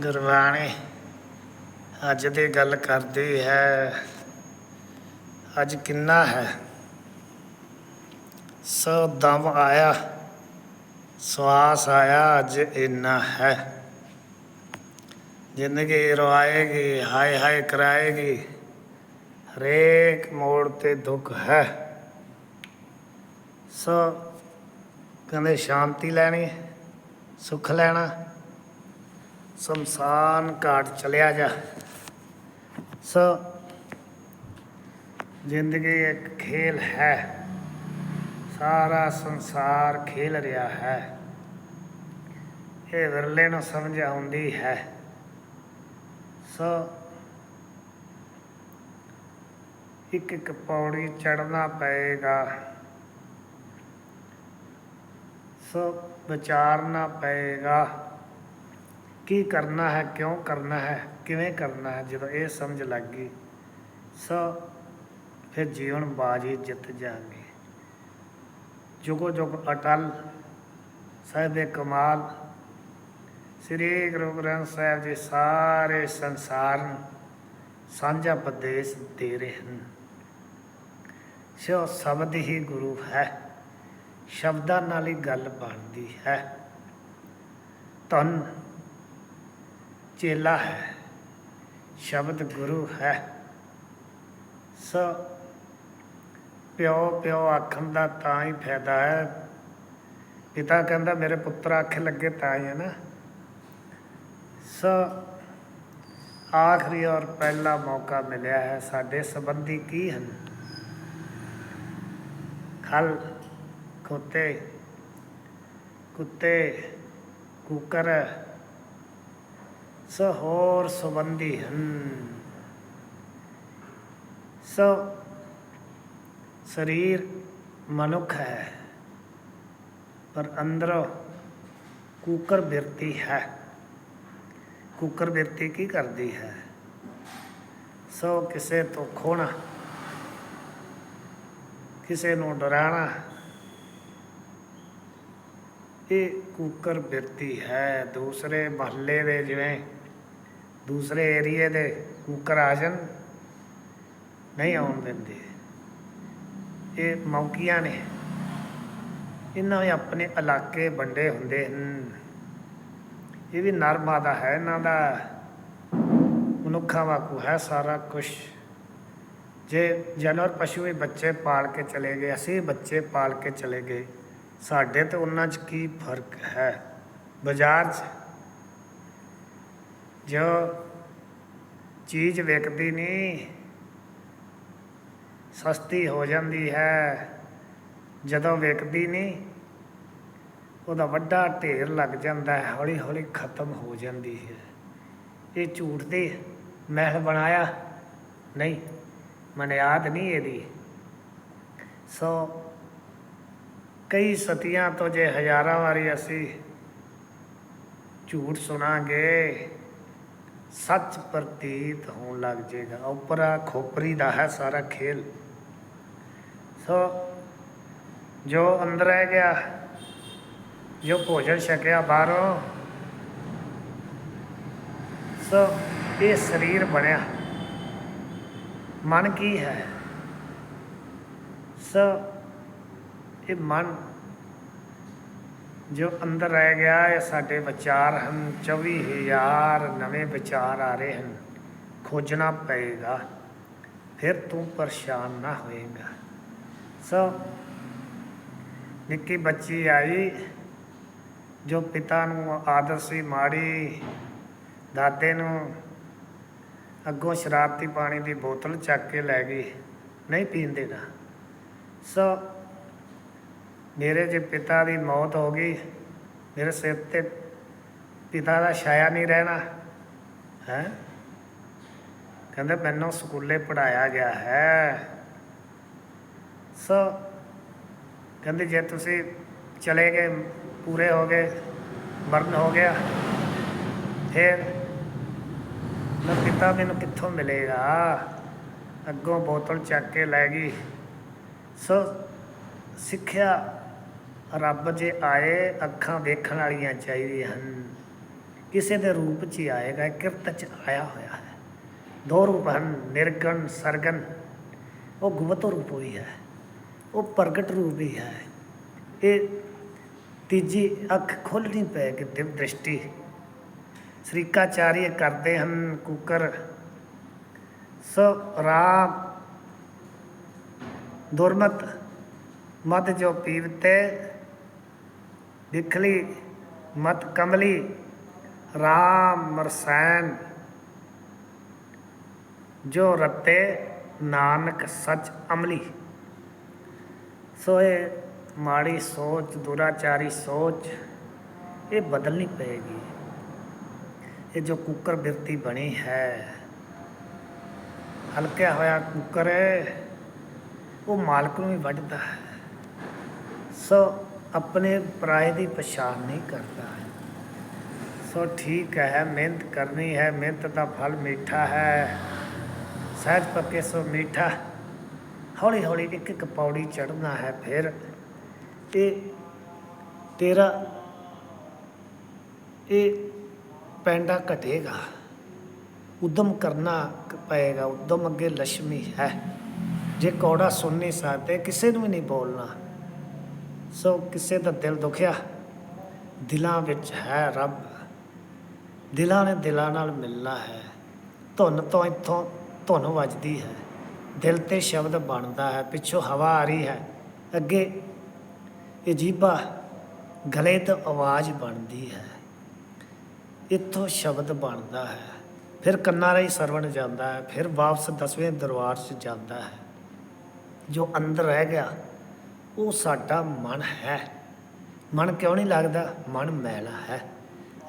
ਗੁਰਬਾਣੀ ਅੱਜ ਦੀ ਗੱਲ ਕਰਦੀ ਹੈ, ਅੱਜ ਕਿੰਨਾ ਹੈ? ਸੋ ਦਮ ਆਇਆ, ਸਵਾਸ ਆਇਆ, ਅੱਜ ਇੰਨਾ ਹੈ। ਜ਼ਿੰਦਗੀ ਰਵਾਏਗੀ ਹਾਏ ਹਾਏ ਕਰਾਏਗੀ, ਹਰੇਕ ਮੋੜ ਤੇ ਦੁੱਖ ਹੈ। ਸੋ ਕਹਿੰਦੇ ਸ਼ਾਂਤੀ ਲੈਣੀ, ਸੁੱਖ ਲੈਣਾ ਸ਼ਮਸ਼ਾਨ ਘਾਟ ਚਲਿਆ ਜਾ। ਸੋ ਜ਼ਿੰਦਗੀ ਇੱਕ ਖੇਲ ਹੈ। ਸਾਰਾ ਸੰਸਾਰ ਖੇਲ ਰਿਹਾ ਹੈ। ਇਹ ਵਿਰਲੇ ਨੂੰ ਸਮਝ ਆਉਂਦੀ ਹੈ। ਸੋ ਇੱਕ ਇੱਕ ਪੌੜੀ ਚੜਨਾ ਪਏਗਾ। ਸੋ ਵਿਚਾਰਨਾ ਪਏਗਾ। ਕੀ ਕਰਨਾ ਹੈ, ਕਿਉਂ ਕਰਨਾ ਹੈ, ਕਿਵੇਂ ਕਰਨਾ ਹੈ, ਜਦੋਂ ਇਹ ਸਮਝ ਲੱਗ ਗਈ, ਸੋ ਫਿਰ ਜੀਵਨ ਬਾਜੀ ਜਿੱਤ ਜਾਗੇ ਜੁਗੋ ਜੁਗ ਅਟਲ, ਸਾਹਿਬੇ ਕਮਾਲ, ਸ੍ਰੀ ਗੁਰੂ ਗ੍ਰੰਥ ਸਾਹਿਬ ਜੀ ਸਾਰੇ ਸੰਸਾਰ ਨੂੰ ਸਾਂਝਾ ਉਪਦੇਸ਼ ਦੇ ਰਹੇ ਹਨ। ਸੋ ਸ਼ਬਦ ਹੀ ਗੁਰੂ ਹੈ, ਸ਼ਬਦਾਂ ਨਾਲ ਹੀ ਗੱਲ ਬਣਦੀ ਹੈ। ਧੰਨ ਚੇਲਾ ਹੈ, ਸ਼ਬਦ ਗੁਰੂ ਹੈ। ਸੋ ਪਿਓ ਪਿਓ ਆਖਣ ਦਾ ਤਾਂ ਹੀ ਫਾਇਦਾ ਹੈ। ਪਿਤਾ ਕਹਿੰਦਾ, ਮੇਰੇ ਪੁੱਤਰ ਆਖੇ ਲੱਗੇ ਤਾਂ ਹੀ ਹੈ ਨਾ। ਸੋ ਆਖਰੀ ਔਰ ਪਹਿਲਾ ਮੌਕਾ ਮਿਲਿਆ ਹੈ, ਸਾਡੇ ਸੰਬੰਧੀ ਕੀ ਹਨ? ਖਲ ਖੋਤੇ ਕੁੱਤੇ ਕੁਕਰ ਸੋ ਹੋਰ ਸੰਬੰਧੀ ਹਨ। ਸੋ ਸਰੀਰ ਮਨੁੱਖ ਹੈ, ਪਰ ਅੰਦਰੋਂ ਕੂਕਰ ਬਿਰਤੀ ਹੈ। ਕੂਕਰ ਬਿਰਤੀ ਕੀ ਕਰਦੀ ਹੈ? ਸੋ ਕਿਸੇ ਤੋਂ ਖੋਣਾ, ਕਿਸੇ ਨੂੰ ਡਰਾਣਾ, ਇਹ ਕੂਕਰ ਬਿਰਤੀ ਹੈ। ਦੂਸਰੇ ਮਹੱਲੇ ਦੇ ਜਿਵੇਂ ਦੂਸਰੇ ਏਰੀਏ ਦੇ ਕੂਕਰ ਆ ਜਾਣ, ਨਹੀਂ ਆਉਣ ਦਿੰਦੇ। ਇਹ ਮੌਕੀਆਂ ਨੇ। ਇਹਨਾਂ ਦੇ ਆਪਣੇ ਇਲਾਕੇ ਵੰਡੇ ਹੁੰਦੇ ਹਨ। ਇਹ ਵੀ ਨਰਮਾ ਦਾ ਹੈ, ਇਹਨਾਂ ਦਾ ਮਨੁੱਖਾਂ ਵਾਂਗੂ ਹੈ ਸਾਰਾ ਕੁਝ ਜੇ ਜਾਨਵਰ ਪਸ਼ੂ ਵੀ ਬੱਚੇ ਪਾਲ ਕੇ ਚਲੇ ਗਏ, ਅਸੀਂ ਬੱਚੇ ਪਾਲ ਕੇ ਚਲੇ ਗਏ, ਸਾਡੇ ਤੇ ਉਹਨਾਂ 'ਚ ਕੀ ਫ਼ਰਕ ਹੈ? ਬਾਜ਼ਾਰ 'ਚ। ਜੋ ਚੀਜ਼ ਵਿਕਦੀ ਨਹੀਂ। ਸਸਤੀ ਹੋ ਜਾਂਦੀ ਹੈ। ਜਦੋਂ ਵਿਕਦੀ ਨਹੀਂ, ਉਹਦਾ ਵੱਡਾ ਢੇਰ ਲੱਗ ਜਾਂਦਾ ਹੈ। ਹੌਲੀ ਹੌਲੀ ਖਤਮ ਹੋ ਜਾਂਦੀ ਹੈ। ਇਹ ਝੂਠ ਦੇ ਮਹਿਲ ਬਣਾਇਆ? ਨਹੀਂ, ਮਨ ਨਹੀਂ ਇਹਦੀ। ਸੋ ਕਈ ਸਤੀਆਂ ਤੋਂ ਜੇ ਹਜ਼ਾਰਾਂ ਵਾਰੀ ਅਸੀਂ ਝੂਠ ਸੁਣਾਂਗੇ ਸੱਚ ਪ੍ਰਤੀਤ ਹੋਣ ਲੱਗ ਜਾਏਗਾ। ਉਪਰਾ ਖੋਪਰੀ ਦਾ ਹੈ ਸਾਰਾ ਖੇਲ। ਸੋ ਜੋ ਅੰਦਰ ਰਹਿ ਗਿਆ, ਜੋ ਭੋਜਨ ਛਕਿਆ ਬਾਹਰੋਂ, ਸੋ ਇਹ ਸਰੀਰ ਬਣਿਆ। ਮਨ ਕੀ ਹੈ? ਸੋ ਇਹ ਮਨ ਜੋ ਅੰਦਰ ਰਹਿ ਗਿਆ ਇਹ ਸਾਡੇ ਵਿਚਾਰ ਹਨ 24000 ਨਵੇਂ ਵਿਚਾਰ ਆ ਰਹੇ ਹਨ। ਖੋਜਣਾ ਪਏਗਾ, ਫਿਰ ਤੂੰ ਪਰੇਸ਼ਾਨ ਨਾ ਹੋਏਗਾ। ਸੋ ਨਿੱਕੀ ਬੱਚੀ ਆਈ, ਜੋ ਪਿਤਾ ਨੂੰ ਆਦਤ ਸੀ, ਮਾੜੀ ਦਾਦੇ ਨੂੰ ਅੱਗੋਂ ਸ਼ਰਾਰਤੀ ਪਾਣੀ ਦੀ ਬੋਤਲ ਚੱਕ ਕੇ ਲੈ ਗਈ, ਨਹੀਂ ਪੀਣ ਦੇਣਾ। ਸੋ ਮੇਰੇ ਜੇ ਪਿਤਾ ਦੀ ਮੌਤ ਹੋ ਗਈ, ਮੇਰੇ ਸਿਰ ਤੇ ਪਿਤਾ ਦਾ ਛਾਇਆ ਨਹੀਂ ਰਹਿਣਾ, ਹੈ? ਕਹਿੰਦੇ ਮੈਨੂੰ ਸਕੂਲੇ ਪੜਾਇਆ ਗਿਆ ਹੈ। ਸੋ ਕਹਿੰਦੇ ਜੇ ਤੁਸੀਂ ਚਲੇ ਗਏ, ਪੂਰੇ ਹੋ ਗਏ, ਮਰਨ ਹੋ ਗਿਆ, ਫਿਰ ਨਾ ਪਿਤਾ ਮੈਨੂੰ ਕਿੱਥੋਂ ਮਿਲੇਗਾ? ਅੱਗੋਂ ਬੋਤਲ ਚੱਕ ਕੇ ਲੈ ਗਈ। ਸੋ ਸਿੱਖਿਆ ਰੱਬ ਜੇ ਆਏ, ਅੱਖਾਂ ਵੇਖਣ ਵਾਲੀਆਂ ਚਾਹੀਦੀਆਂ ਹਨ। ਕਿਸੇ ਦੇ ਰੂਪ 'ਚ ਹੀ ਆਏਗਾ ਕਿਰਤ 'ਚ ਆਇਆ ਹੋਇਆ ਹੈ। ਦੋ ਰੂਪ ਹਨ, ਨਿਰਗਣ, ਸਰਗਣ। ਉਹ ਗੁਪਤ ਰੂਪ ਵੀ ਹੈ, ਉਹ ਪ੍ਰਗਟ ਰੂਪ ਵੀ ਹੈ। ਇਹ ਤੀਜੀ ਅੱਖ ਖੋਲਣੀ ਪਏਗੀ ਦਿਵ ਦ੍ਰਿਸ਼ਟੀ। ਸ੍ਰੀਕਾਚਾਰੀਏ ਕਰਦੇ ਹਨ ਕੁਕਰ। ਸੋ ਰਾਮ ਦੁਰਮਤ ਮਤ ਜੋ ਪੀਵਤੇ ਵਿਖਲੀ ਮਤ ਕਮਲੀ ਰਾਮ ਮਰਸੈਨ ਜੋ ਰਤੇ ਨਾਨਕ ਸੱਚ ਅਮਲੀ। ਸੋ ਇਹ ਮਾੜੀ ਸੋਚ, ਦੁਰਾਚਾਰੀ ਸੋਚ, ਇਹ ਬਦਲਣੀ ਪਏਗੀ। ਇਹ ਜੋ ਕੁੱਕਰ ਬਿਰਤੀ ਬਣੀ ਹੈ, ਹਲਕਿਆ ਹੋਇਆ ਕੁੱਕਰ ਉਹ ਮਾਲਕ ਨੂੰ ਹੀ ਵੱਢਦਾ ਹੈ। ਸੋ ਆਪਣੇ ਪਰਾਏ ਦੀ ਪਛਾਣ ਨਹੀਂ ਕਰਦਾ ਹੈ। ਸੋ ਠੀਕ ਹੈ, ਮਿਹਨਤ ਕਰਨੀ ਹੈ, ਮਿਹਨਤ ਦਾ ਫਲ ਮਿੱਠਾ ਹੈ। ਸਹਿਜ ਪੱਕੇ ਸੋ ਮਿੱਠਾ। ਹੌਲੀ ਹੌਲੀ ਇੱਕ ਇੱਕ ਪੌੜੀ ਚੜ੍ਹਨਾ ਹੈ ਫਿਰ। ਇਹ ਤੇਰਾ, ਇਹ ਪੈਂਡਾ ਘਟੇਗਾ। ਉਦਮ ਕਰਨਾ ਪਏਗਾ, ਉਦਮ ਅੱਗੇ ਲక్ష్ਮੀ ਹੈ। ਜੇ ਕੌੜਾ ਸੁਣ ਨਹੀਂ ਸਕਦੇ, ਕਿਸੇ ਨੂੰ ਵੀ ਨਹੀਂ ਬੋਲਣਾ। ਸੋ ਕਿਸੇ ਦਾ ਦਿਲ ਦੁਖਿਆ, ਦਿਲਾਂ ਵਿੱਚ ਹੈ ਰੱਬ। ਦਿਲਾਂ ਨੇ ਦਿਲਾਂ ਨਾਲ ਮਿਲਣਾ ਹੈ। ਧੁਨ ਤੋਂ ਇੱਥੋਂ ਧੁਨ ਵੱਜਦੀ ਹੈ। ਦਿਲ ਤੇ ਸ਼ਬਦ ਬਣਦਾ ਹੈ, ਪਿੱਛੋਂ ਹਵਾ ਆ ਰਹੀ ਹੈ। ਅੱਗੇ ਇਹ ਜੀਭਾ ਗਲੇ ਤੋਂ ਆਵਾਜ਼ ਬਣਦੀ ਹੈ। ਇੱਥੋਂ ਸ਼ਬਦ ਬਣਦਾ ਹੈ। ਫਿਰ ਕੰਨਾਂ ਰਾਹੀਂ ਸਰਵਣ ਜਾਂਦਾ ਹੈ, ਫਿਰ ਵਾਪਸ ਦਸਵੇਂ ਦਰਬਾਰ 'ਚ ਜਾਂਦਾ ਹੈ। ਜੋ ਅੰਦਰ ਰਹਿ ਗਿਆ ਉਹ ਸਾਡਾ ਮਨ ਹੈ। ਮਨ ਕਿਉਂ ਨਹੀਂ ਲੱਗਦਾ? ਮਨ ਮੈਲਾ ਹੈ।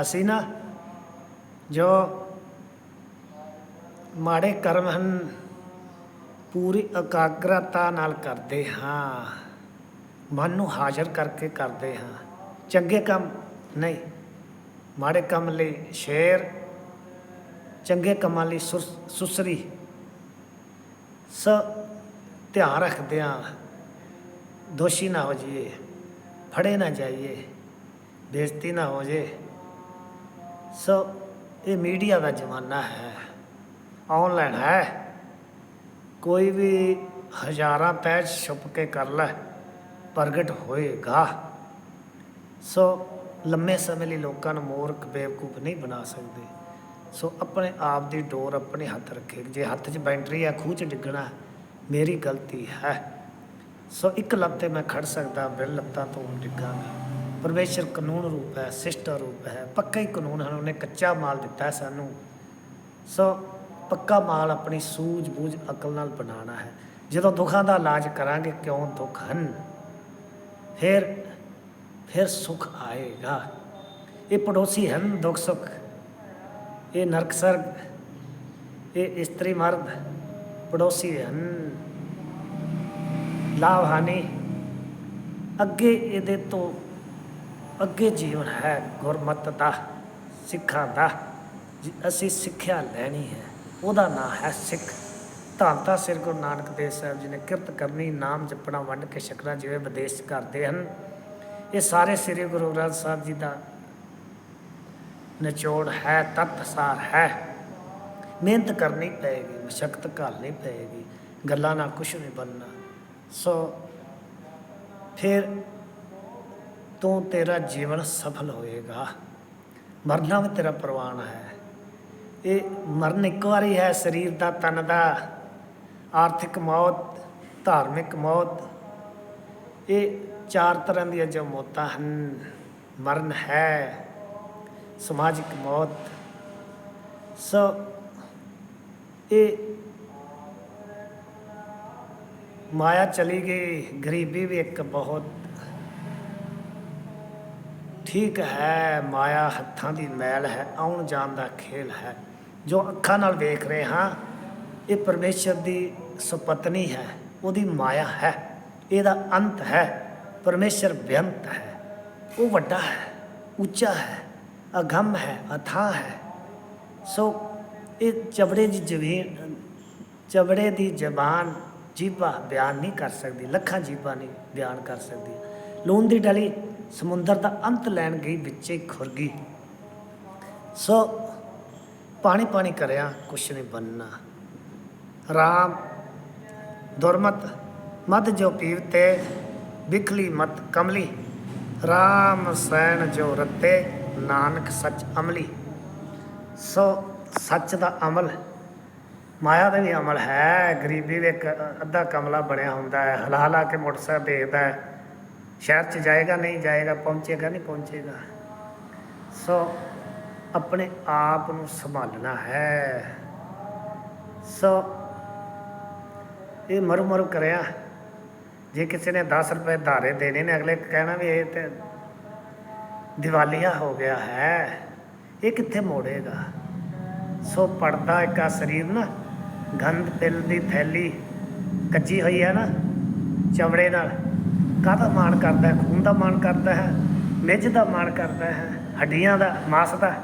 ਅਸੀਂ ਨਾ ਜੋ ਮਾੜੇ ਕਰਮ ਹਨ, ਪੂਰੀ ਇਕਾਗਰਤਾ ਨਾਲ ਕਰਦੇ ਹਾਂ। ਮਨ ਨੂੰ ਹਾਜ਼ਰ ਕਰਕੇ ਕਰਦੇ ਹਾਂ। ਚੰਗੇ ਕੰਮ ਨਹੀਂ। ਮਾੜੇ ਕੰਮ ਲਈ ਸ਼ੇਰ, ਚੰਗੇ ਕੰਮਾਂ ਲਈ ਸੁਸ- ਸੁਸਰੀ ਸ ਧਿਆਨ ਰੱਖਦੇ ਹਾਂ। ਦੋਸ਼ੀ ਨਾ ਹੋ ਜਾਈਏ ਫੜੇ ਨਾ ਜਾਈਏ ਬੇਇੱਜ਼ਤੀ ਨਾ ਹੋ ਜੇ ਸੋ ਇਹ ਮੀਡੀਆ ਦਾ ਜ਼ਮਾਨਾ ਹੈ ਆਨਲਾਈਨ ਹੈ ਕੋਈ ਵੀ ਹਜ਼ਾਰਾਂ ਪੈਜ ਛੁਪ ਕੇ ਕਰ ਲੈ ਪ੍ਰਗਟ ਹੋਏਗਾ ਸੋ ਲੰਮੇ ਸਮੇਂ ਲਈ ਲੋਕਾਂ ਨੂੰ ਮੂਰਖ ਬੇਵਕੂਫ ਨਹੀਂ ਬਣਾ ਸਕਦੇ ਸੋ ਆਪਣੇ ਆਪ ਦੀ ਡੋਰ ਆਪਣੇ ਹੱਥ ਰੱਖੇ ਜੇ ਹੱਥ 'ਚ ਬੈਟਰੀ ਆ ਖੂਹ 'ਚ ਡਿੱਗਣਾ ਮੇਰੀ ਗਲਤੀ ਹੈ ਸੋ ਇੱਕ ਲੱਤ ਤੇ ਮੈਂ ਖੜ ਸਕਦਾ ਬਿਲ ਲੱਤਾਂ ਤੋਂ ਡਿੱਗਾਂਗਾ ਪਰਮੇਸ਼ਰ ਕਾਨੂੰਨ ਰੂਪ ਹੈ, ਸਿਸ਼ਟ ਰੂਪ ਹੈ, ਪੱਕਾ ਹੀ ਕਾਨੂੰਨ ਹਨ, ਉਹਨੇ ਕੱਚਾ ਮਾਲ ਦਿੱਤਾ ਸਾਨੂੰ। ਸੋ ਪੱਕਾ ਮਾਲ ਆਪਣੀ ਸੂਝ ਬੂਝ ਅਕਲ ਨਾਲ ਬਣਾਉਣਾ ਹੈ। ਜਦੋਂ ਦੁੱਖਾਂ ਦਾ ਇਲਾਜ ਕਰਾਂਗੇ, ਕਿਉਂ ਦੁੱਖ ਹਨ? ਫਿਰ ਫਿਰ ਸੁਖ ਆਏਗਾ। ਇਹ ਪੜੋਸੀ ਹਨ ਦੁੱਖ ਸੁਖ। ਇਹ ਨਰਕ ਸਰਗ ਇਹ ਇਸਤਰੀ ਮਰਦ ਪੜੋਸੀ ਹਨ। ਲਾਭ ਹਾਨੀ ਅੱਗੇ ਇਹਦੇ ਤੋਂ ਅੱਗੇ ਜੀਵਨ ਹੈ ਗੁਰਮਤ ਦਾ, ਸਿੱਖਾਂ ਦਾ। ਜੀ, ਅਸੀਂ ਸਿੱਖਿਆ ਲੈਣੀ ਹੈ। ਉਹਦਾ ਨਾਂ ਹੈ ਸਿੱਖ। ਧੰਨ ਤਾਂ ਸ੍ਰੀ ਗੁਰੂ ਨਾਨਕ ਦੇਵ ਸਾਹਿਬ ਜੀ ਨੇ ਕਿਰਤ ਕਰਨੀ, ਨਾਮ ਜਪਣਾ, ਵੰਡ ਕੇ ਛਕਣਾ ਜਿਵੇਂ ਵਿਦੇਸ਼ ਕਰਦੇ ਹਨ। ਇਹ ਸਾਰੇ ਸ੍ਰੀ ਗੁਰੂ ਗ੍ਰੰਥ ਸਾਹਿਬ ਜੀ ਦਾ ਨਿਚੋੜ ਹੈ ਤੱਤ ਸਾਰ ਹੈ। ਮਿਹਨਤ ਕਰਨੀ ਪਏਗੀ, ਮਸ਼ਕਤ ਘਾਲਣੀ ਪਏਗੀ। ਗੱਲਾਂ ਨਾਲ ਕੁਝ ਨਹੀਂ ਬਣਨਾ। ਸੋ ਫਿਰ ਤੂੰ ਤੇਰਾ ਜੀਵਨ ਸਫਲ ਹੋਏਗਾ। ਮਰਨਾ ਵੀ ਤੇਰਾ ਪ੍ਰਵਾਨ ਹੈ। ਇਹ ਮਰਨ ਇੱਕ ਵਾਰੀ ਹੈ, ਸਰੀਰ ਦਾ, ਤਨ ਦਾ, ਆਰਥਿਕ ਮੌਤ, ਧਾਰਮਿਕ ਮੌਤ। ਇਹ ਚਾਰ ਤਰ੍ਹਾਂ ਦੀਆਂ ਜੋ ਮੌਤਾਂ ਹਨ। ਮਰਨ ਹੈ, ਸਮਾਜਿਕ ਮੌਤ। ਸੋ ਇਹ ਮਾਇਆ ਚਲੀ ਗਈ, ਗਰੀਬੀ ਵੀ ਇੱਕ ਬਹੁਤ ਠੀਕ ਹੈ, ਮਾਇਆ ਹੱਥਾਂ ਦੀ ਮੈਲ ਹੈ, ਆਉਣ ਜਾਣ ਦਾ ਖੇਲ ਹੈ। ਜੋ ਅੱਖਾਂ ਨਾਲ ਵੇਖ ਰਹੇ ਹਾਂ, ਇਹ ਪਰਮੇਸ਼ਰ ਦੀ ਸੁਪਤਨੀ ਹੈ, ਉਹਦੀ ਮਾਇਆ ਹੈ, ਇਹਦਾ ਅੰਤ ਹੈ, ਪਰਮੇਸ਼ਰ ਬੇਅੰਤ ਹੈ। ਉਹ ਵੱਡਾ ਹੈ, ਉੱਚਾ ਹੈ, ਅਗੰਮ ਹੈ, ਅਥਾਹ ਹੈ। ਸੋ ਇਹ ਚਬੜੇ ਦੀ ਜ਼ਮੀਨ, ਚਬੜੇ ਦੀ ਜ਼ਬਾਨ ਜੀਭਾ ਬਿਆਨ ਨਹੀਂ ਕਰ ਸਕਦੀ, ਲੱਖਾਂ ਜੀਭਾਂ ਨਹੀਂ ਬਿਆਨ ਕਰ ਸਕਦੀ। ਲੂਣ ਦੀ ਡਲੀ ਸਮੁੰਦਰ ਦਾ ਅੰਤ ਲੈਣ ਗਈ, ਵਿੱਚੇ ਖੁਰਗੀ ਸੋ ਪਾਣੀ ਪਾਣੀ ਕਰਿਆ, ਕੁਛ ਨਹੀਂ ਬੰਨਾ ਰਾਮ ਦੁਰਮਤ ਮਤ ਜੋ ਪੀਵਤੇ, ਬਿਖਲੀ ਮਤ ਕਮਲੀ। ਰਾਮ ਸੈਣ ਜੋ ਰਤੇ, ਨਾਨਕ ਸੱਚ ਅਮਲੀ। ਸੋ ਸੱਚ ਦਾ ਅਮਲ ਮਾਇਆ ਦਾ ਵੀ ਅਮਲ ਹੈ, ਗਰੀਬੀ ਦੇ ਇੱਕ ਅੱਧਾ ਕਮਲਾ ਬਣਿਆ ਹੁੰਦਾ ਹੈ। ਹਲਾ ਹਲਾ ਕੇ ਮੋਟਰਸਾਈਕਲ ਦੇਖਦਾ ਹੈ, ਸ਼ਹਿਰ ਚ ਜਾਏਗਾ, ਨਹੀਂ ਜਾਏਗਾ, ਪਹੁੰਚੇਗਾ, ਨਹੀਂ ਪਹੁੰਚੇਗਾ। ਸੋ ਆਪਣੇ ਆਪ ਨੂੰ ਸੰਭਾਲਣਾ ਹੈ। ਸੋ ਇਹ ਮਰੂ ਮਰੂ ਕਰਿਆ। ਜੇ ਕਿਸੇ ਨੇ 10 ਰੁਪਏ ਧਾਰੇ ਦੇਣੇ ਨੇ, ਅਗਲੇ ਕਹਿਣਾ ਵੀ ਇਹ ਤੇ ਦੀਵਾਲੀਆ ਹੋ ਗਿਆ ਹੈ, ਇਹ ਕਿੱਥੇ ਮੋੜੇਗਾ? ਸੋ ਪੜਦਾ ਇੱਕ ਆ ਸਰੀਰ ਨਾ ਗੰਦ ਪਿਲ ਦੀ ਥੈਲੀ ਕੱਚੀ ਹੋਈ ਹੈ ਨਾ, ਚਮੜੇ ਨਾਲ। ਕਾਹਦਾ ਮਾਣ ਕਰਦਾ ਹੈ? ਖੂਨ ਦਾ ਮਾਣ ਕਰਦਾ ਹੈ? ਮਿੱਝ ਦਾ ਮਾਣ ਕਰਦਾ ਹੈ? ਹੱਡੀਆਂ ਦਾ, ਮਾਸ ਦਾ?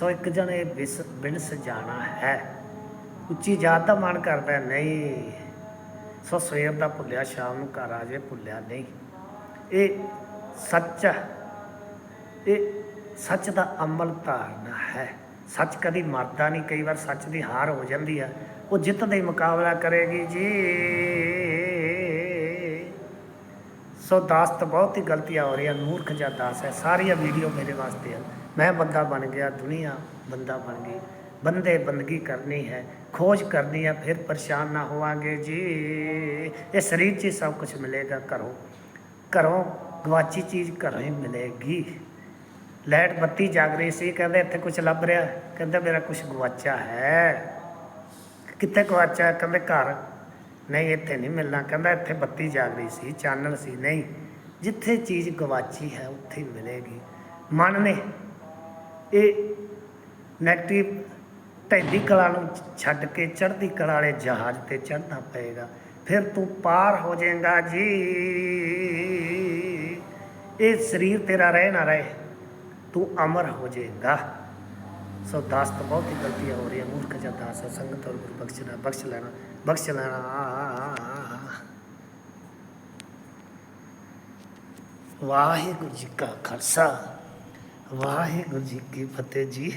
ਸੋ ਇੱਕ ਜਣੇ ਬਿਸ, ਬਿਨਸ ਜਾਣਾ ਹੈ। ਉੱਚੀ ਜਾਤ ਦਾ ਮਾਣ ਕਰਦਾ ਨਹੀਂ। ਸੋ ਸਵੇਰ ਦਾ ਭੁੱਲਿਆ, ਸ਼ਾਮ ਨੂੰ ਘਰ ਆ ਜੇ ਭੁੱਲਿਆ ਨਹੀਂ। ਇਹ ਸੱਚ ਇਹ ਸੱਚ ਦਾ ਅਮਲ ਧਾਰਨਾ ਹੈ। ਸੱਚ ਕਦੀ ਮਰਦਾ ਨਹੀਂ, ਕਈ ਵਾਰ ਸੱਚ ਦੀ ਹਾਰ ਹੋ ਜਾਂਦੀ ਆ। ਉਹ ਜਿੱਤ ਦਾ ਹੀ ਮੁਕਾਬਲਾ ਕਰੇਗੀ ਜੀ। ਸੋ ਦਾਸਤ ਬਹੁਤ ਹੀ ਗਲਤੀਆਂ ਹੋ ਰਹੀਆਂ, ਮੂਰਖ ਜਾਂ ਦਾਸ ਹੈ, ਸਾਰੀਆਂ ਵੀਡੀਓ ਮੇਰੇ ਵਾਸਤੇ ਆ। ਮੈਂ ਬੰਦਾ ਬਣ ਗਿਆ, ਦੁਨੀਆ ਬੰਦਾ ਬਣ ਗਈ। ਬੰਦੇ ਬੰਦਗੀ ਕਰਨੀ ਹੈ, ਖੋਜ ਕਰਨੀ ਹੈ, ਫਿਰ ਪਰੇਸ਼ਾਨ ਨਾ ਹੋਵਾਂਗੇ ਜੀ। ਇਹ ਸਰੀਰ 'ਚ ਹੀ ਸਭ ਕੁਝ ਮਿਲੇਗਾ ਘਰੋਂ। ਘਰੋਂ ਗਵਾਚੀ ਚੀਜ਼ ਘਰੋਂ ਹੀ ਮਿਲੇਗੀ। ਲਾਈਟ ਬੱਤੀ ਜਾਗ ਰਹੀ ਸੀ, ਕਹਿੰਦੇ ਇੱਥੇ ਕੁਝ ਲੱਭ ਰਿਹਾ। ਕਹਿੰਦਾ ਮੇਰਾ ਕੁਝ ਗਵਾਚਾ ਹੈ। ਕਿੱਥੇ ਗਵਾਚਾ ਕਹਿੰਦੇ ਘਰ। ਨਹੀਂ, ਇੱਥੇ ਨਹੀਂ ਮਿਲਣਾ। ਕਹਿੰਦਾ ਇੱਥੇ ਬੱਤੀ ਜਾਗ ਰਹੀ ਸੀ, ਚਾਨਣ ਸੀ। ਨਹੀਂ, ਜਿੱਥੇ ਚੀਜ਼ ਗਵਾਚੀ ਹੈ, ਉੱਥੇ ਹੀ ਮਿਲੇਗੀ। ਮਨ ਨੇ ਇਹ ਨੈਗੇਟਿਵ ਢੈਦੀ ਕਲਾ ਨੂੰ ਛੱਡ ਕੇ ਚੜ੍ਹਦੀ ਕਲਾ ਵਾਲੇ ਜਹਾਜ਼ ਤੇ ਚੜ੍ਹਨਾ ਪਏਗਾ। ਫਿਰ ਤੂੰ ਪਾਰ ਹੋ ਜਾਏਗਾ ਜੀ। ਇਹ ਸਰੀਰ ਤੇਰਾ ਰਹਿ ਨਾ ਰਹੇ। ਤੂੰ ਅਮਰ ਹੋ ਜਾਏਗਾ। ਸੋ ਦਾਸ ਤਾਂ ਬਹੁਤ ਹੀ ਗਲਤੀਆਂ ਹੋ ਰਹੀਆਂ ਮੂਰਖ ਜਾਂ ਦਾਸ, ਸੰਗਤ ਔਰ ਗੁਰੂ ਬਖਸ਼ਣਾ ਬਖਸ਼ ਲੈਣਾ ਬਖਸ਼ ਲੈਣਾ। ਵਾਹਿਗੁਰੂ ਜੀ ਕਾ ਖਾਲਸਾ, ਵਾਹਿਗੁਰੂ ਜੀ ਕੀ ਫਤਿਹ ਜੀ।